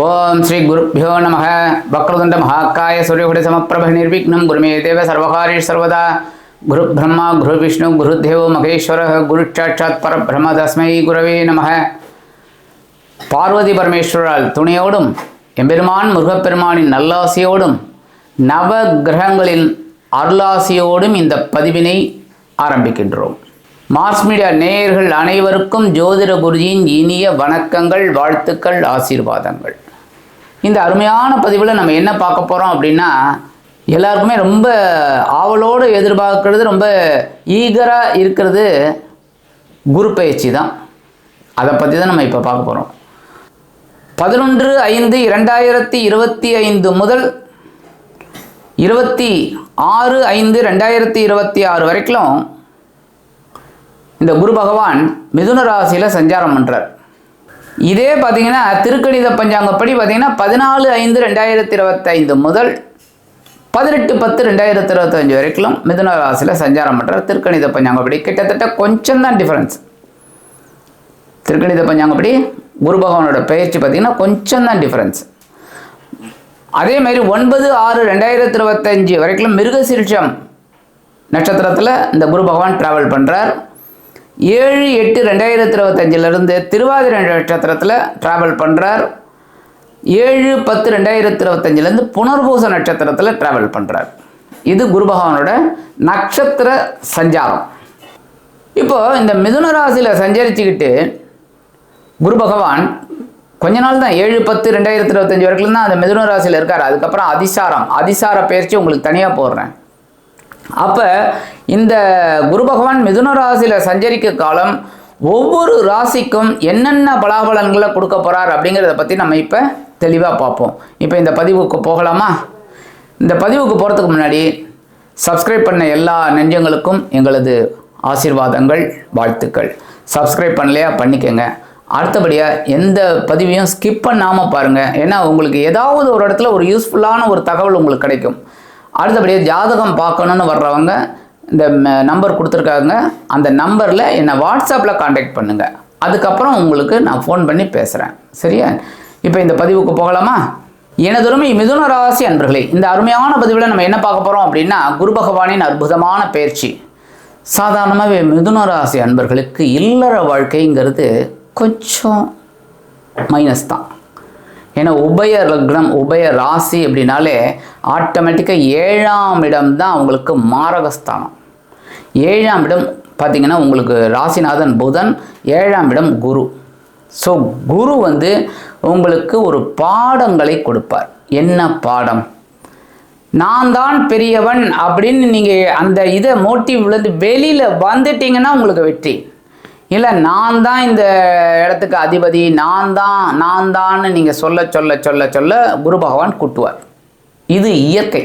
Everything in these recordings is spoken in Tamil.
ஓம் ஸ்ரீ குருப்பியோ நம வக்ரதுண்ட மகாக்காய சூரியகுடி சமப்பிரப நிர்விக்னம். குருமே தேவ சர்வகாரி சர்வதா. குரு பிரம்மா குரு விஷ்ணு குரு தேவோ மகேஸ்வர குரு சாட்சாத் பரபிரம்ம தஸ்மை குரவே நம பார்வதி பரமேஸ்வரால் துணையோடும் எம்பெருமான் முருகப்பெருமானின் நல்லாசியோடும் நவ கிரகங்களின் அருளாசியோடும் இந்த பதிவினை ஆரம்பிக்கின்றோம். மார்ஸ் மீடியா நேயர்கள் அனைவருக்கும் ஜோதிட குருஜியின் இனிய வணக்கங்கள் வாழ்த்துக்கள் ஆசீர்வாதங்கள். இந்த அருமையான பதிவில் நம்ம என்ன பார்க்க போகிறோம் அப்படின்னா எல்லாருக்குமே ரொம்ப ஆவலோடு எதிர்பார்க்கறது ரொம்ப ஈகராக இருக்கிறது குரு பயிற்சி தான். அதை பற்றி தான் நம்ம இப்போ பார்க்க போகிறோம் பதினொன்று ஐந்து இரண்டாயிரத்தி இருபத்தி ஐந்து முதல் இருபத்தி ஆறு ஐந்து ரெண்டாயிரத்தி இருபத்தி ஆறு வரைக்கும் இந்த குரு பகவான் மிதுன ராசியில் சஞ்சாரம் பண்ணுறார் இதே பார்த்தீங்கன்னா திருக்கணித பஞ்சாங்கப்படி பார்த்தீங்கன்னா பதினாலு ஐந்து ரெண்டாயிரத்தி இருபத்தைந்து முதல் பதினெட்டு பத்து ரெண்டாயிரத்தி இருபத்தஞ்சு வரைக்கும் மிதுன ராசியில் சஞ்சாரம் பண்ணுறார் திருக்கணித பஞ்சாங்கப்படி. கிட்டத்தட்ட கொஞ்சம் தான் டிஃப்ரென்ஸ் திருக்கணித பஞ்சாங்கப்படி குரு பகவானோட பயிற்சி பார்த்தீங்கன்னா கொஞ்சம் தான் டிஃப்ரென்ஸ் அதே மாதிரி ஒன்பது ஆறு ரெண்டாயிரத்தி இருபத்தஞ்சு வரைக்கும் மிருகசீர்ஷம் நட்சத்திரத்தில் இந்த குரு பகவான் ட்ராவல் பண்ணுறார் ஏழு எட்டு ரெண்டாயிரத்தி இருபத்தஞ்சிலிருந்து திருவாதிரை நட்சத்திரத்தில் ட்ராவல் பண்ணுறார் ஏழு பத்து ரெண்டாயிரத்தி இருபத்தஞ்சிலேருந்து புனர்பூச நட்சத்திரத்தில் ட்ராவல் பண்ணுறார் இது குரு பகவானோட நட்சத்திர சஞ்சாரம். இப்போ இந்த மிதுன ராசியில் சஞ்சரிச்சுக்கிட்டு குரு பகவான் கொஞ்ச நாள் தான் ஏழு பத்து ரெண்டாயிரத்தி இருபத்தஞ்சி வரைக்கும் தான் அந்த மிதுன ராசியில் இருக்கார். அதுக்கப்புறம் அதிசாரம் அதிசார பயிற்சி உங்களுக்கு தனியாக போடுறேன். அப்போ இந்த குரு பகவான் மிதுன ராசியில் சஞ்சரிக்க காலம் ஒவ்வொரு ராசிக்கும் என்னென்ன பலாபலன்களை கொடுக்க போகிறார் அப்படிங்கிறத பற்றி நம்ம இப்போ தெளிவாக பார்ப்போம். இப்போ இந்த பதிவுக்கு போகலாமா? இந்த பதிவுக்கு போகிறதுக்கு முன்னாடி சப்ஸ்கிரைப் பண்ண எல்லா நெஞ்சங்களுக்கும் எங்களது ஆசீர்வாதங்கள் வாழ்த்துக்கள். சப்ஸ்கிரைப் பண்ணலையா? பண்ணிக்கோங்க. அடுத்தபடியாக எந்த பதிவையும் ஸ்கிப் பண்ணாமல் பாருங்கள் ஏன்னா உங்களுக்கு ஏதாவது ஒரு இடத்துல ஒரு யூஸ்ஃபுல்லான ஒரு தகவல் உங்களுக்கு கிடைக்கும். அடுத்தபடியாக ஜாதகம் பார்க்கணுன்னு வர்றவங்க இந்த நம்பர் கொடுத்துருக்காங்க. அந்த நம்பரில் என்னை வாட்ஸ்அப்பில் காண்டாக்ட் பண்ணுங்கள் அதுக்கப்புறம் உங்களுக்கு நான் ஃபோன் பண்ணி பேசுகிறேன் சரியா? இப்போ இந்த பதிவுக்கு போகலாமா? எனதுரிமை மிதுன ராசி அன்பர்களே இந்த அருமையான பதிவில் நம்ம என்ன பார்க்க போகிறோம் அப்படின்னா குரு பகவானின் அற்புதமான பயிற்சி சாதாரணமாகவே மிதுன ராசி அன்பர்களுக்கு இல்லற வாழ்க்கைங்கிறது கொஞ்சம் மைனஸ் தான். ஏன்னா உபய லக்னம் உபய ராசி அப்படின்னாலே ஆட்டோமேட்டிக்காக ஏழாம் இடம் தான் அவங்களுக்கு மாரகஸ்தானம். ஏழாம் இடம் பார்த்திங்கன்னா உங்களுக்கு ராசிநாதன் புதன் ஏழாம் இடம் குரு. ஸோ குரு வந்து உங்களுக்கு ஒரு பாடங்களை கொடுப்பார். என்ன பாடம்? நான் தான் பெரியவன் அப்படின்னு நீங்கள் அந்த இதை மோட்டிவ்லேருந்து வெளியில் வந்துட்டீங்கன்னா உங்களுக்கு வெற்றி. இல்லை நான் தான் இந்த இடத்துக்கு அதிபதி நான் தான் நான் தான்னு நீங்கள் சொல்ல சொல்ல சொல்ல சொல்ல குரு பகவான் கூட்டுவார். இது இயற்கை.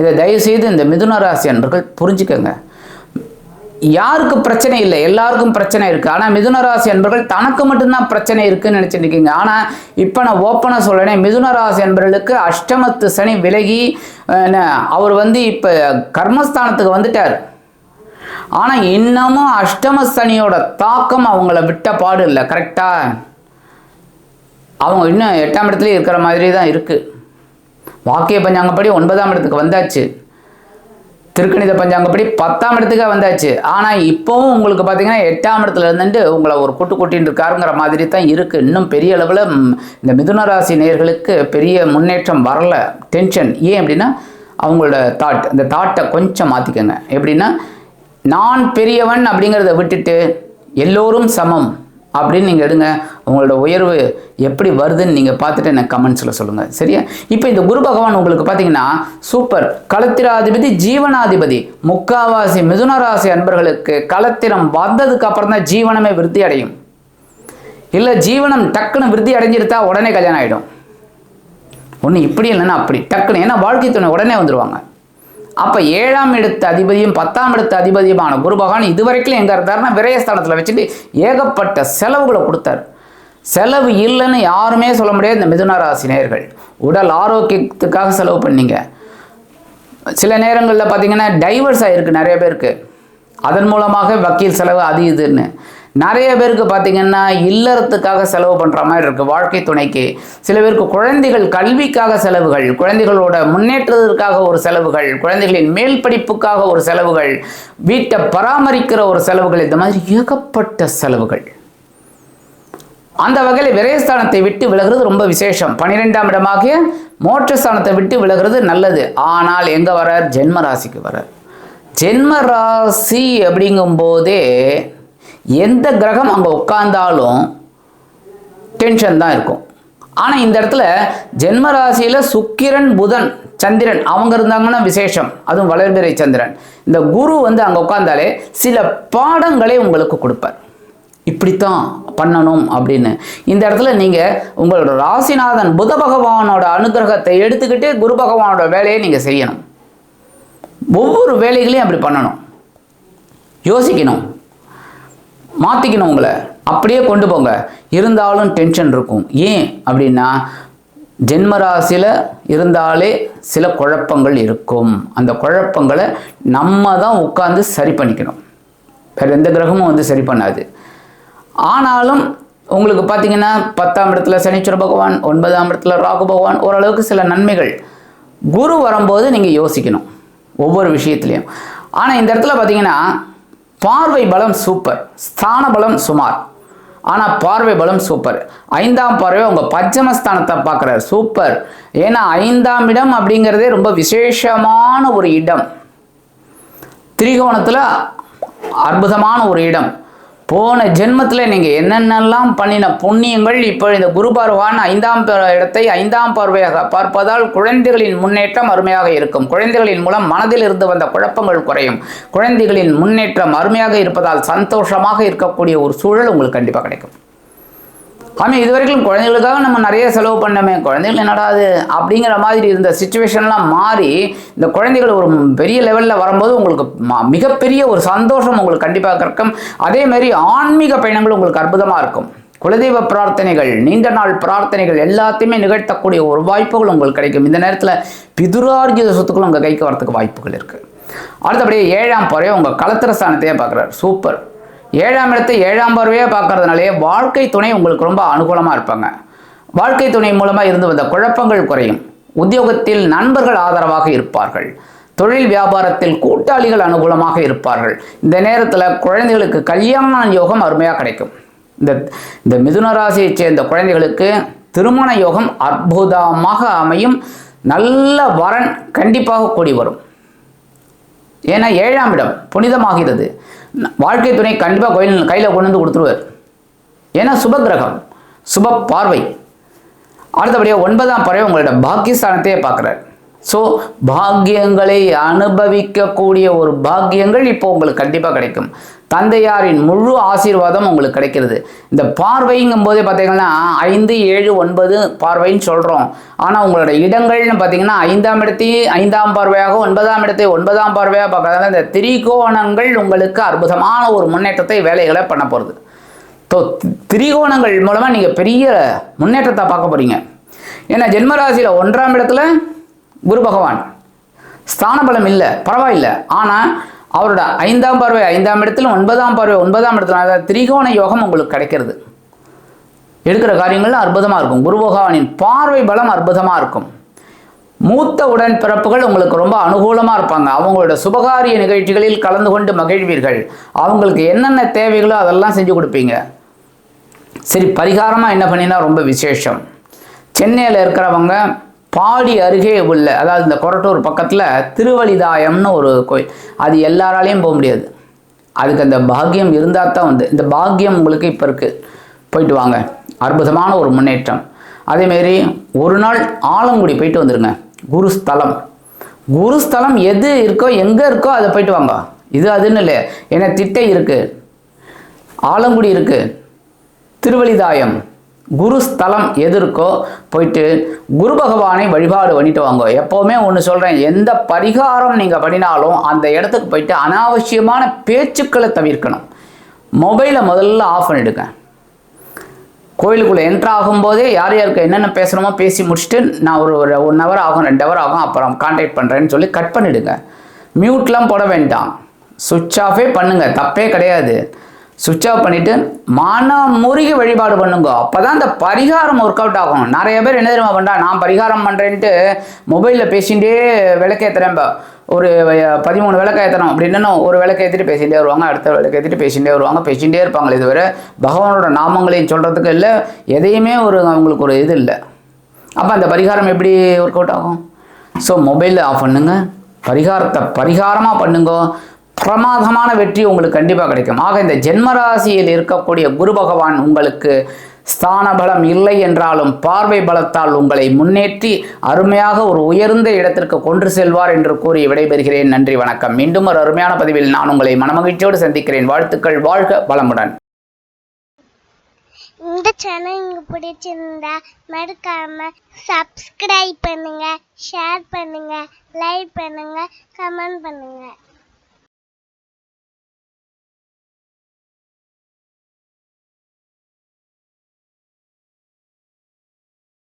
இதை தயவுசெய்து இந்த மிதுன ராசி அன்பர்கள் புரிஞ்சுக்கோங்க. யாருக்கு பிரச்சனை இல்லை எல்லாருக்கும் பிரச்சனை இருக்குது ஆனால் மிதுன ராசி அன்பர்கள் தனக்கு மட்டும்தான் பிரச்சனை இருக்குதுன்னு நினச்சிட்டு இருக்கீங்க. ஆனால் இப்போ நான் ஓப்பனாக சொல்கிறேன் மிதுன ராசி அன்பர்களுக்கு அஷ்டமத்து சனி விலகி அவர் வந்து இப்போ கர்மஸ்தானத்துக்கு வந்துட்டார். ஆனால் இன்னமும் அஷ்டம சனியோட தாக்கம் அவங்கள விட்ட பாடு இல்லை கரெக்டாக அவங்க இன்னும் எட்டாம் இடத்துலேயே இருக்கிற மாதிரி தான் இருக்குது வாக்கிய பஞ்சாங்கப்படி ஒன்பதாம் இடத்துக்கு வந்தாச்சு. திருக்கணித பஞ்சாங்கப்படி பத்தாம் இடத்துக்கே வந்தாச்சு. ஆனால் இப்போவும் உங்களுக்கு பார்த்தீங்கன்னா எட்டாம் இடத்துல இருந்துட்டு உங்களை ஒரு கூட்டு கூட்டின்னு இருக்காருங்கிற மாதிரி தான் இருக்குது இன்னும் பெரிய அளவில் இந்த மிதுன ராசி நேர்களுக்கு பெரிய முன்னேற்றம் வரல. டென்ஷன் ஏன் அப்படின்னா அவங்களோட தாட் இந்த தாட்டை கொஞ்சம் மாற்றிக்கோங்க எப்படின்னா நான் பெரியவன் அப்படிங்கிறத விட்டுட்டு எல்லோரும் சமம் அப்படின்னு நீங்கள் எடுங்க. உங்களோட உயர்வு எப்படி வருதுன்னு நீங்கள் பார்த்துட்டு எனக்கு கமெண்ட்ஸில் சொல்லுங்கள் சரியா? இப்போ இந்த குரு பகவான் உங்களுக்கு பார்த்தீங்கன்னா சூப்பர் களத்திராதிபதி ஜீவனாதிபதி முக்காவாசி மிதுனராசி அன்பர்களுக்கு களத்திரம் வந்ததுக்கு அப்புறம் தான் ஜீவனமே விருத்தி அடையும். இல்லை ஜீவனம் டக்குன்னு விருத்தி அடைஞ்சிருத்தா உடனே கல்யாணம் ஆகிடும் ஒன்று இப்படி இல்லைன்னா அப்படி. டக்குன்னு ஏன்னா வாழ்க்கை துணை உடனே வந்துடுவாங்க அப்போ ஏழாம் இடத்து அதிபதியும் பத்தாம் இடத்து அதிபதியுமான குரு பகவான் இதுவரைக்கும் எங்கே இருந்தாருன்னா விரயஸ்தானத்தில் வச்சுட்டு ஏகப்பட்ட செலவுகளை கொடுத்தார். செலவு இல்லைன்னு யாருமே சொல்ல முடியாது. இந்த மிதுன ராசி உடல் ஆரோக்கியத்துக்காக செலவு பண்ணீங்க. சில நேரங்களில் பார்த்தீங்கன்னா டைவர்ஸ் ஆகிருக்கு நிறைய பேருக்கு. அதன் மூலமாக வக்கீல் செலவு அது இதுன்னு. நிறைய பேருக்கு பார்த்தீங்கன்னா இல்லறத்துக்காக செலவு பண்ணுற மாதிரி இருக்குது வாழ்க்கை துணைக்கு. சில பேருக்கு குழந்தைகள் கல்விக்காக செலவுகள் குழந்தைகளோட முன்னேற்றத்திற்காக ஒரு செலவுகள் குழந்தைகளின் மேல் படிப்புக்காக ஒரு செலவுகள் வீட்டை பராமரிக்கிற ஒரு செலவுகள் இந்த மாதிரி ஏகப்பட்ட செலவுகள். அந்த வகையில் விரயஸ்தானத்தை விட்டு விலகிறது ரொம்ப விசேஷம். பன்னிரெண்டாம் இடமாகிய மோட்சஸ்தானத்தை விட்டு விலகிறது நல்லது. ஆனால் எங்கே வரார் ஜென்ம ராசிக்கு வரார் ஜென்ம ராசி அப்படிங்கும்போதே எந்த கிரகம் அங்கே உட்கார்ந்தாலும் டென்ஷன் தான் இருக்கும். ஆனால் இந்த இடத்துல ஜென்ம ராசியில் சுக்கிரன் புதன் சந்திரன் அவங்க இருந்தாங்கன்னா விசேஷம். அதுவும் வளர்பிறை சந்திரன். இந்த குரு வந்து அங்கே உட்காந்தாலே சில பாடங்களை உங்களுக்கு கொடுப்பார். இப்படித்தான் பண்ணணும் அப்படின்னு. இந்த இடத்துல நீங்கள் உங்களோட ராசிநாதன் புத பகவானோட அனுகிரகத்தை எடுத்துக்கிட்டு குரு பகவானோட வேலையை நீங்கள் செய்யணும். ஒவ்வொரு வேலைகளையும் அப்படி பண்ணணும். யோசிக்கணும். மாற்றிக்கணும் உங்களை. அப்படியே கொண்டு போங்க. இருந்தாலும் டென்ஷன் இருக்கும். ஏன் அப்படின்னா ஜென்மராசியில் இருந்தாலே சில குழப்பங்கள் இருக்கும். அந்த குழப்பங்களை நம்ம தான் உட்காந்து சரி பண்ணிக்கணும். வேறு எந்த கிரகமும் வந்து சரி பண்ணாது. ஆனாலும் உங்களுக்கு பார்த்தீங்கன்னா பத்தாம் இடத்துல சனீஸ்வர பகவான் ஒன்பதாம் இடத்துல ராகு பகவான் ஓரளவுக்கு சில நன்மைகள். குரு வரும்போது நீங்கள் யோசிக்கணும். ஒவ்வொரு விஷயத்துலையும். ஆனால் இந்த இடத்துல பார்த்தீங்கன்னா பார்வை பலம் சூப்பர் ஸ்தான பலம் சுமார். ஆனால் பார்வை பலம் சூப்பர். ஐந்தாம் பார்வை உங்கள் பஞ்சமஸ்தானத்தை பார்க்குறாரு. சூப்பர். ஏன்னா ஐந்தாம் இடம் அப்படிங்கிறதே ரொம்ப விசேஷமான ஒரு இடம். திரிகோணத்தில் அற்புதமான ஒரு இடம். போன ஜென்மத்தில் நீங்கள் என்னென்னலாம் பண்ணின புண்ணியங்கள் இப்போ இந்த குரு பகவான் ஐந்தாம் இடத்தை ஐந்தாம் பார்வையாக பார்ப்பதால் குழந்தைகளின் முன்னேற்றம் அருமையாக இருக்கும். குழந்தைகளின் மூலம் மனதில் இருந்து வந்த குழப்பங்கள் குறையும். குழந்தைகளின் முன்னேற்றம் அருமையாக இருப்பதால் சந்தோஷமாக இருக்கக்கூடிய ஒரு சூழல் உங்களுக்கு கண்டிப்பாக கிடைக்கும். ஆமாம் இது வரைக்கும் குழந்தைகளுக்காக நம்ம நிறைய செலவு பண்ணோமே குழந்தைகள் என்னடா அது அப்படிங்கிற மாதிரி இருந்த சுச்சுவேஷன்லாம் மாறி இந்த குழந்தைகள் ஒரு பெரிய லெவலில் வரும்போது உங்களுக்கு மிகப்பெரிய ஒரு சந்தோஷம் உங்களுக்கு கண்டிப்பாக கிடைக்கும் அதே மாதிரி ஆன்மீக பயணங்கள் உங்களுக்கு அற்புதமாக இருக்கும். குலதெய்வ பிரார்த்தனைகள் நீண்ட நாள் பிரார்த்தனைகள் எல்லாத்தையுமே நிகழ்த்தக்கூடிய ஒரு வாய்ப்புகள் உங்களுக்கு கிடைக்கும். இந்த நேரத்தில் பிதுரார்ஜித சொத்துக்கள் உங்கள் கைக்கு வரத்துக்கு வாய்ப்புகள் இருக்குது அடுத்தபடியே ஏழாம் பறவை உங்கள் கலத்திர ஸ்தானத்தையே பார்க்குறாரு. சூப்பர். ஏழாம் இடத்தை ஏழாம் பார்வையாக பார்க்கறதுனாலே வாழ்க்கை துணை உங்களுக்கு ரொம்ப அனுகூலமாக இருப்பாங்க. வாழ்க்கை துணை மூலமாக இருந்து வந்த குழப்பங்கள் குறையும். உத்தியோகத்தில் நண்பர்கள் ஆதரவாக இருப்பார்கள். தொழில் வியாபாரத்தில் கூட்டாளிகள் அனுகூலமாக இருப்பார்கள். இந்த நேரத்தில் குழந்தைகளுக்கு கல்யாண யோகம் அருமையாக கிடைக்கும். இந்த இந்த மிதுன ராசியைச் சேர்ந்த குழந்தைகளுக்கு திருமண யோகம் அற்புதமாக அமையும். நல்ல வரன் கண்டிப்பாக கூடி வரும். ஏன்னா ஏழாம் இடம் புனிதமாகிறது. வாழ்க்கை துணை கண்டிப்பாக கோயில் கையில் கொண்டு வந்து கொடுத்துருவார். ஏன்னா சுப கிரகம் சுப பார்வை. அடுத்தபடியாக ஒன்பதாம் பறவை உங்களோட பாக்கியஸ்தானத்தையே பார்க்குறார். ஸோ பாக்கியங்களை அனுபவிக்கக்கூடிய ஒரு பாக்கியங்கள் இப்போ உங்களுக்கு கண்டிப்பாக கிடைக்கும். தந்தையாரின் முழு ஆசீர்வாதம் உங்களுக்கு கிடைக்கிறது. இந்த பார்வைங்கும் போதே பார்த்தீங்கன்னா ஐந்து ஏழு ஒன்பது பார்வைன்னு சொல்கிறோம் ஆனால் உங்களோட இடங்கள்னு பார்த்தீங்கன்னா ஐந்தாம் இடத்தை ஐந்தாம் பார்வையாக ஒன்பதாம் இடத்தை ஒன்பதாம் பார்வையாக பார்க்கறதால இந்த திரிகோணங்கள் உங்களுக்கு அற்புதமான ஒரு முன்னேற்றத்தை வேலைகளை பண்ண போகிறது ஸோ திரிகோணங்கள் மூலமாக நீங்கள் பெரிய முன்னேற்றத்தை பார்க்க போகிறீங்க ஏன்னா ஜென்மராசியில் ஒன்றாம் இடத்துல குரு பகவான். ஸ்தான பலம் இல்லை பரவாயில்லை. ஆனால் அவரோட ஐந்தாம் பார்வை ஐந்தாம் இடத்துல ஒன்பதாம் பார்வை ஒன்பதாம் இடத்துல. அதாவது திரிகோண யோகம் உங்களுக்கு கிடைக்கிறது. எடுக்கிற காரியங்கள்லாம் அற்புதமாக இருக்கும். குரு பகவானின் பார்வை பலம் அற்புதமாக இருக்கும். மூத்த உடன்பிறப்புகள் உங்களுக்கு ரொம்ப அனுகூலமாக இருப்பாங்க. அவங்களோட சுபகாரிய நிகழ்ச்சிகளில் கலந்து கொண்டு மகிழ்வீர்கள். அவங்களுக்கு என்னென்ன தேவைகளோ அதெல்லாம் செஞ்சு கொடுப்பீங்க. சரி பரிகாரமாக என்ன பண்ணினா ரொம்ப விசேஷம். சென்னையில் இருக்கிறவங்க பாடி அருகே உள்ள அதாவது இந்த கொரட்டூர் பக்கத்தில் திருவலிதாயம்னு ஒரு கோயில். அது எல்லாராலையும் போக முடியாது. அதுக்கு அந்த பாக்கியம் இருந்தால் தான் வந்து இந்த பாக்கியம் உங்களுக்கு இப்போ இருக்குது போயிட்டு வாங்க. அற்புதமான ஒரு முன்னேற்றம். அதேமாரி ஒரு நாள் ஆலங்குடி போயிட்டு வந்துடுங்க குருஸ்தலம். குருஸ்தலம் எது இருக்கோ எங்கே இருக்கோ அதை போயிட்டு வாங்க. இது அதுன்னு இல்லை ஏன்னா திட்டை இருக்குது ஆலங்குடி இருக்குது திருவழிதாயம் குரு ஸ்தலம் எது இருக்கோ போயிட்டு குரு பகவானை வழிபாடு பண்ணிட்டு வாங்க. எப்போவுமே ஒன்று சொல்கிறேன் எந்த பரிகாரம் நீங்கள் பண்ணினாலும் அந்த இடத்துக்கு போயிட்டு அனாவசியமான பேச்சுக்களை தவிர்க்கணும். மொபைலை முதல்ல ஆஃப் பண்ணிடுங்க. கோயிலுக்குள்ளே என்ட்ரு ஆகும்போதே யார் யாருக்கு என்னென்ன பேசணுமோ பேசி முடிச்சுட்டு நான் ஒரு ஒரு ஒன் ஹவர் ஆகும் ரெண்டு ஹவர் ஆகும் அப்புறம் கான்டாக்ட் பண்ணுறேன்னு சொல்லி கட் பண்ணிவிடுங்க மியூட்லாம் போட வேண்டாம். சுவிட்ச் ஆஃபே பண்ணுங்கள் தப்பே கிடையாது. சுவிட்ச் ஆஃப் பண்ணிவிட்டு மனம் முருகி வழிபாடு பண்ணுங்க. அப்போ தான் இந்த பரிகாரம் ஒர்க் அவுட் ஆகும். நிறைய பேர் என்ன தெரியுமா பண்ணுறா நான் பரிகாரம் பண்ணுறேன்ட்டு மொபைலில் பேசிகிட்டே விளக்கேற்றுறேன் இப்போ ஒரு பதிமூணு விளக்க ஏற்றணும் அப்படின்னா ஒரு விளக்க ஏற்றிட்டு பேசிகிட்டே வருவாங்க அடுத்த விளக்க ஏற்றிட்டு பேசிகிட்டே வருவாங்க. பேசிகிட்டே இருப்பாங்களே இதுவரை பகவானோட நாமங்களையும் சொல்கிறதுக்கு இல்லை. எதையுமே ஒரு அவங்களுக்கு ஒரு இது இல்லை. அப்போ அந்த பரிகாரம் எப்படி ஒர்க் அவுட் ஆகும்? ஸோ மொபைலில் ஆஃப் பண்ணுங்க. பரிகாரத்தை பரிகாரமாக பண்ணுங்க. பிரமாதமான வெற்றி உங்களுக்கு கண்டிப்பாக கிடைக்கும். ஆக இந்த ஜென்மராசியில் இருக்கக்கூடிய குரு பகவான் உங்களுக்கு ஸ்தான பலம் இல்லை என்றாலும் பார்வை பலத்தால் உங்களை முன்னேற்றி அருமையாக ஒரு உயர்ந்த இடத்திற்கு கொண்டு செல்வார் என்று கூறி விடைபெறுகிறேன். நன்றி வணக்கம். மீண்டும் ஒரு அருமையான பதிவில் நான் உங்களை மனமகிழ்ச்சியோடு சந்திக்கிறேன். வாழ்த்துக்கள் வாழ்க வளமுடன். இந்த சேனல் உங்களுக்கு பிடிச்சிருந்தா மறக்காம சப்ஸ்கிரைப் பண்ணுங்க ஷேர் பண்ணுங்க லைக் பண்ணுங்க கமெண்ட் பண்ணுங்க.